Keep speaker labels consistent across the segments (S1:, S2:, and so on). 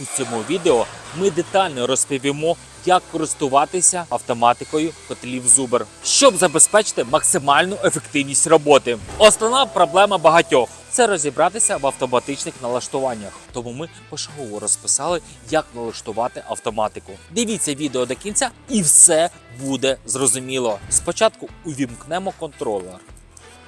S1: У цьому відео ми детально розповімо, як користуватися автоматикою котлів Зубер, щоб забезпечити максимальну ефективність роботи. Основна проблема багатьох це розібратися в автоматичних налаштуваннях. Тому ми пошагово розписали, як налаштувати автоматику. Дивіться відео до кінця, і все буде зрозуміло. Спочатку увімкнемо контролер.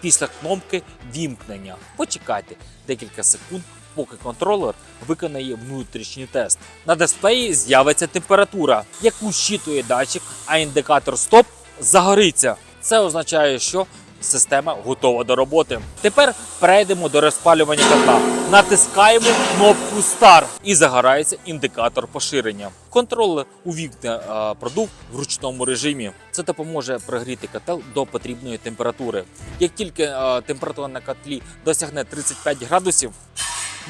S1: Після кнопки вімкнення почекайте декілька секунд, поки контролер виконає внутрішній тест. На дисплеї з'явиться температура, яку щитує датчик, а індикатор стоп загориться. Це означає, що система готова до роботи. Тепер перейдемо до розпалювання котла. Натискаємо кнопку Старт і загорається індикатор поширення. Контролер увімкне е, продув в ручному режимі. Це допоможе прогріти котел до потрібної температури. Як тільки е, температура на котлі досягне 35 градусів,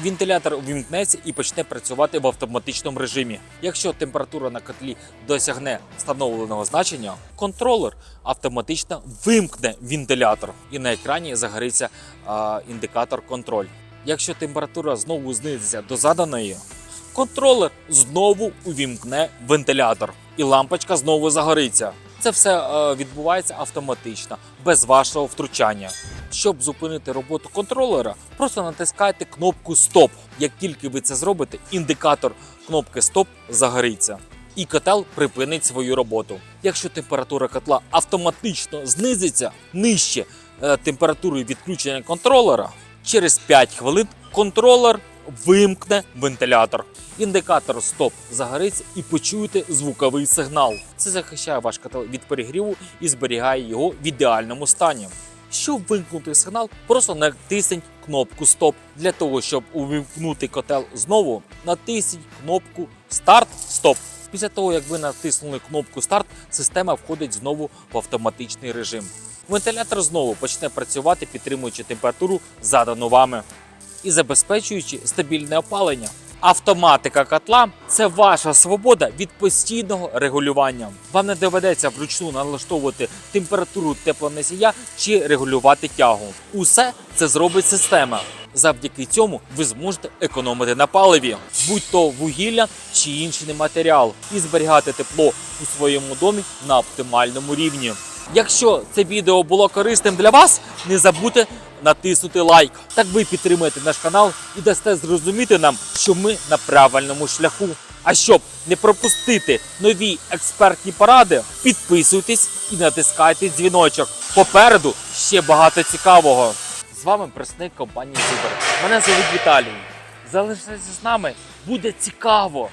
S1: Вентилятор увімкнеться і почне працювати в автоматичному режимі. Якщо температура на котлі досягне встановленого значення, контролер автоматично вимкне вентилятор і на екрані загориться а, індикатор контроль. Якщо температура знову знизиться до заданої, контролер знову увімкне вентилятор і лампочка знову загориться. Це все відбувається автоматично, без вашого втручання. Щоб зупинити роботу контролера, просто натискайте кнопку Стоп. Як тільки ви це зробите, індикатор кнопки Стоп загориться. І котел припинить свою роботу. Якщо температура котла автоматично знизиться нижче е, температури відключення контролера, через 5 хвилин контролер вимкне вентилятор. Індикатор стоп загориться і почуєте звуковий сигнал. Це захищає ваш котел від перегріву і зберігає його в ідеальному стані. Щоб вимкнути сигнал, просто натисніть кнопку Стоп. Для того, щоб увімкнути котел знову, натисніть кнопку Старт Стоп. Після того, як ви натиснули кнопку Старт, система входить знову в автоматичний режим. Вентилятор знову почне працювати, підтримуючи температуру, задану вами і забезпечуючи стабільне опалення. Автоматика котла це ваша свобода від постійного регулювання. Вам не доведеться вручну налаштовувати температуру теплоносія чи регулювати тягу. Усе це зробить система. Завдяки цьому ви зможете економити на паливі, будь то вугілля чи інший матеріал, і зберігати тепло у своєму домі на оптимальному рівні. Якщо це відео було корисним для вас, не забудьте натиснути лайк. Так ви підтримуєте наш канал і дасте зрозуміти нам, що ми на правильному шляху. А щоб не пропустити нові експертні поради, підписуйтесь і натискайте дзвіночок. Попереду ще багато цікавого. З вами представник компанії Супер. Мене звуть Віталій. Залишайтеся з нами, буде цікаво.